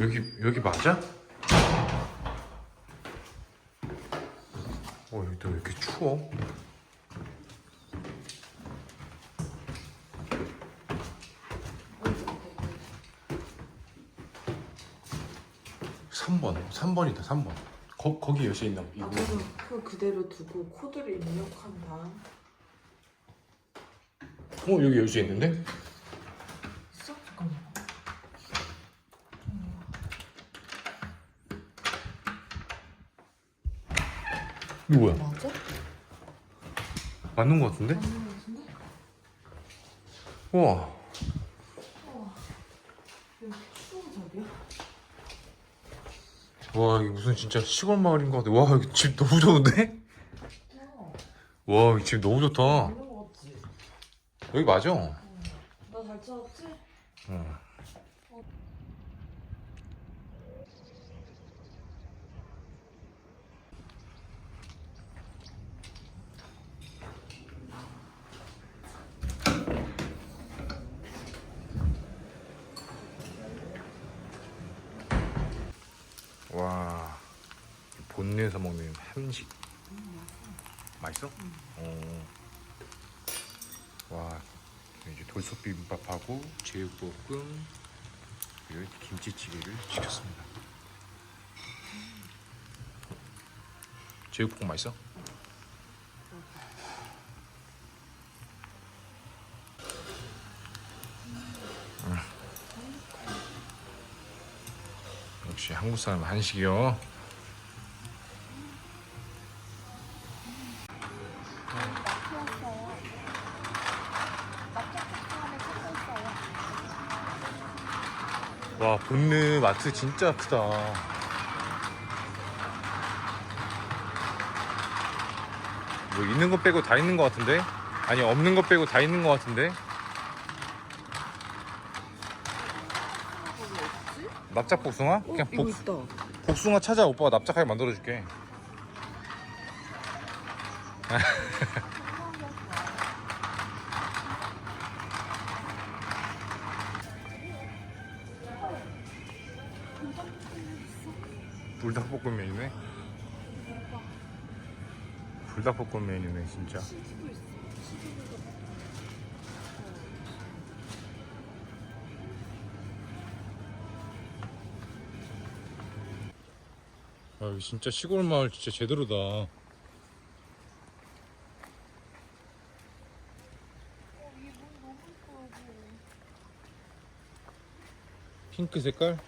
여기 여기 맞아? 어 여기 왜 이렇게 추워? 삼번삼번이다삼번 거, 거기 여시 있나 아, 그래서 그 그대로 두고 코드를 입력한 다음 어 여기 여시 있는데? 있어? 잠깐만. 이거 뭐야? 맞아? 맞는 거 같은데? 맞는 거 같은데? 우와. 여기? 와 이게 무슨 진짜 시골 마을인 것 같아 와 여기 집 너무 좋은데? 와이집 너무 좋다? 여기 맞아 나잘 찾았지? 어. 와 본내에서 먹는 한식 맛있어? 어. 와 이제 돌솥 비빔밥하고 제육볶음 그리고 김치찌개를 시켰습니다. 제육볶음 맛있어? 역시 한국 사람 한식이요. 와 본느 마트 진짜 크다. 뭐 있는 거 빼고 다 있는 거 같은데? 아니 없는 거 빼고 다 있는 거 같은데? 납작 복숭아? 그냥 어, 이거 복, 있다. 복숭아 찾아 오빠가 납작하게 만들어줄게. 불닭볶음면이네. 불닭볶음면이네 진짜. 여기 진짜 시골 마을 진짜 제대로다. 핑크 색깔?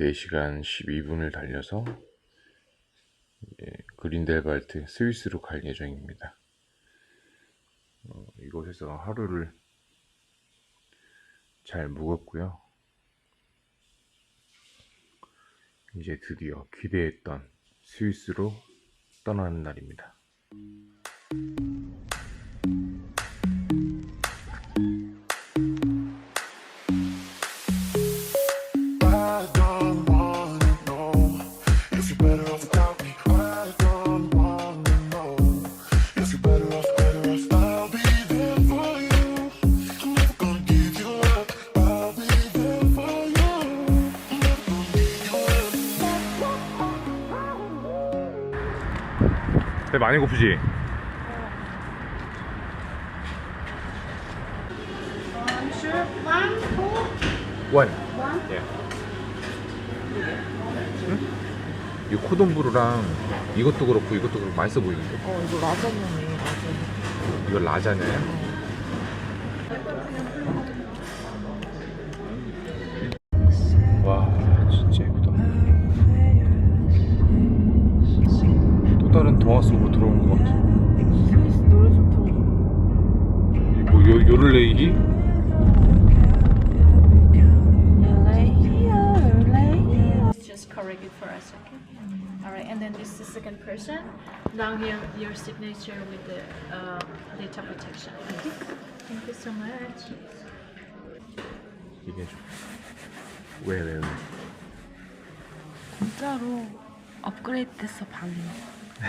네 시간 12분을 달려서 예, 그린델발트 스위스로 갈 예정입니다. 어, 이곳에서 하루를 잘 묵었고요. 이제 드디어 기대했던 스위스로 떠나는 날입니다. 많이 고프지? 원. 예. 응? 이 코돈부르랑 이것도 그렇고 이것도 그렇고 맛있어 보이는데? 어, 이거 라자냐네, 라자냐. 이거 라자냐요? 동화 속으로 들어온 것 같아. 스위스 노래 좀 틀어줘. 뭐 요, 요를 레이기? Just correct it for us, okay? All right, and then this is the second person. Down here, your signature with the uh, data protection. Okay. Thank you so much. 얘기해줘. 왜, 왜, 왜? 진짜로 업그레이드 됐어 방이. Ha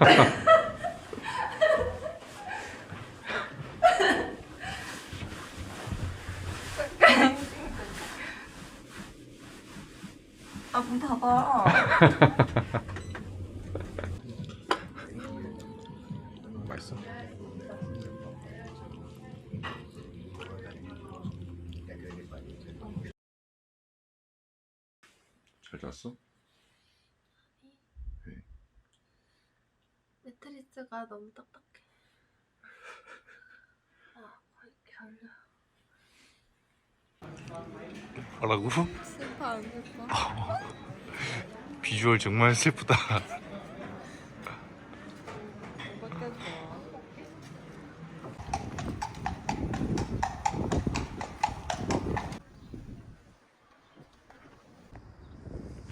ha ha. 문 닫아. 맛있어? 잘 잤어? 매트리스가 너무 딱딱해. 아, 거의 결려. 뭐라고? 슬퍼 안 슬퍼? 비주얼 정말 슬프다.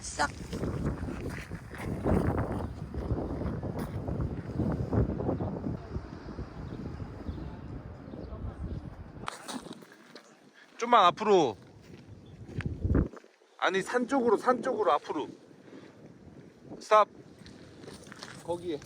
싹. 좀만 앞으로. 아니 산 쪽으로 산 쪽으로 앞으로. 스탑. 거기에.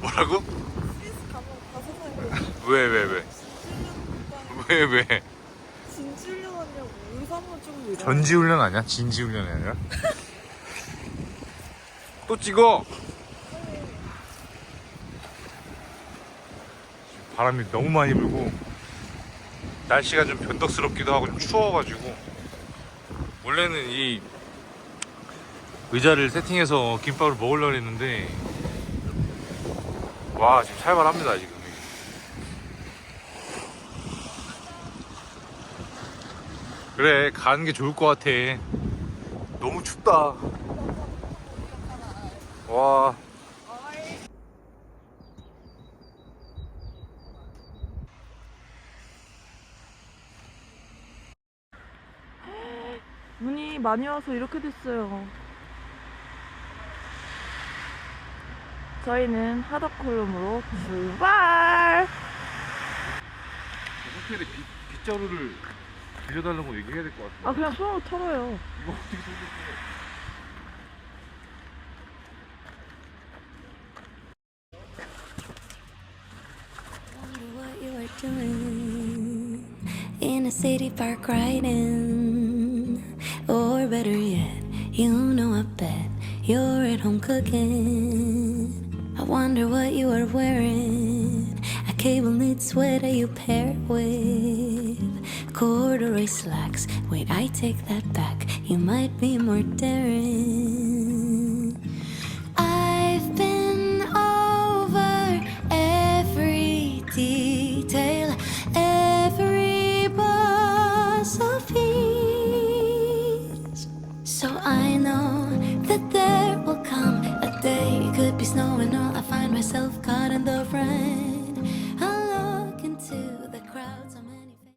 뭐라고? 왜왜 왜? 왜 왜? 진출려하냐고 의사만 좀 이래. 전지훈련 아니야? 진지훈련이 아니라? 또 찍어! 바람이 너무 많이 불고 날씨가 좀 변덕스럽기도 하고 좀 추워가지고 원래는 이 의자를 세팅해서 김밥을 먹으려고 했는데 와 지금 살벌합니다 지금 그래 가는 게 좋을 것 같아 너무 춥다 와 눈이 많이 와서 이렇게 됐어요. 저희는 하덕콜룸으로 출발! 호텔에 빗, 빗자루를 빌려달라고 얘기해야 될 것 같아 아 그냥 손으로 털어요. 이거 어떻게 돌렸어 wonder what you were doing in a city park riding. Or better yet, you know I bet you're at home cooking. I wonder what you are wearing. A cable knit sweater you pair with corduroy slacks. Wait, I take that back. You might be more daring.